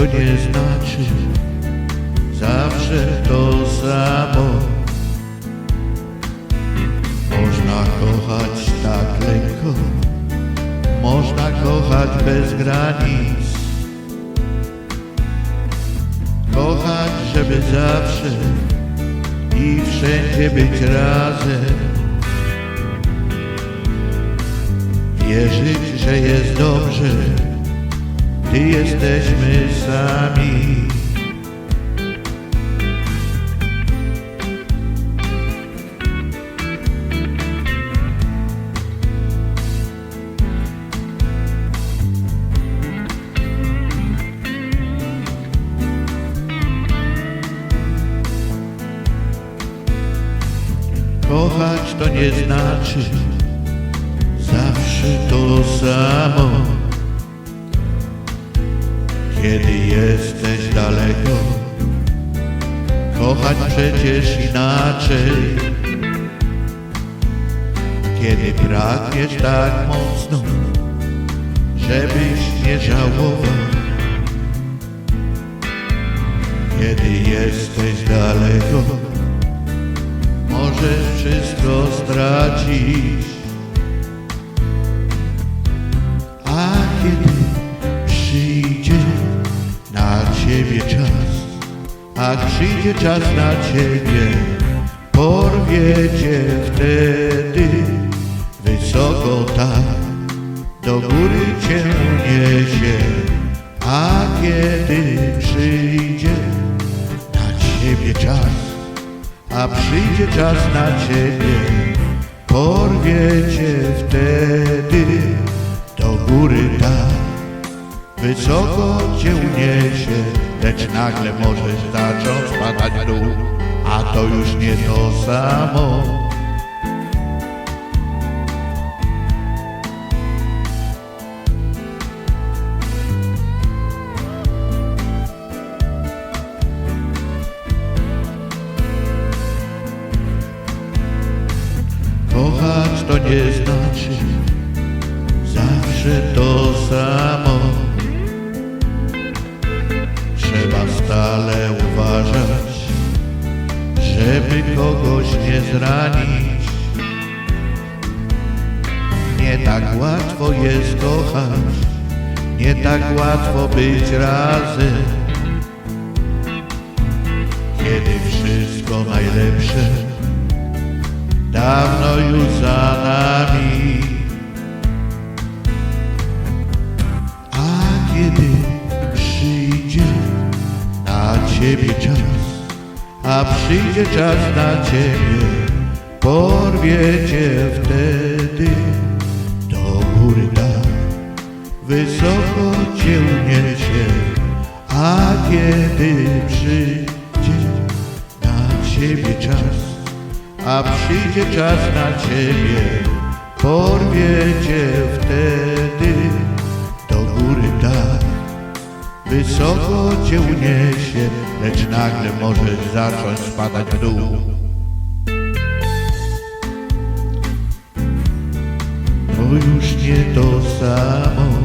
to nie znaczy zawsze to samo. Można kochać tak lekko, można kochać bez granic. Kochać, żeby zawsze i wszędzie być razem. Wierzyć, że jest dobrze, gdy jesteśmy sami. Kochać to nie znaczy zawsze to samo. Kiedy jesteś daleko, kochać przecież inaczej. Kiedy pragniesz tak mocno, żebyś nie żałował. Kiedy jesteś daleko, możesz wszystko stracić. Ciebie czas, a przyjdzie czas na ciebie, porwie cię wtedy wysoko tak, do góry cię uniesie. A kiedy przyjdzie na ciebie czas, a przyjdzie czas na ciebie, porwie cię wtedy wysoko cię uniesie, lecz nagle możesz zacząć spadać w dół, a to już nie to samo. Kochać to nie znaczy zranić. Nie tak łatwo jest kochać, nie tak łatwo być razem. Kiedy wszystko najlepsze dawno już za nami. A kiedy przyjdzie na ciebie czas, a przyjdzie czas na ciebie, porwie cię wtedy do góry tak, wysoko cię uniesie, a kiedy przyjdzie na ciebie czas, a przyjdzie czas na ciebie, porwie cię wtedy do góry tak, wysoko cię uniesie, lecz nagle możesz zacząć spadać w dół. już nie to samo.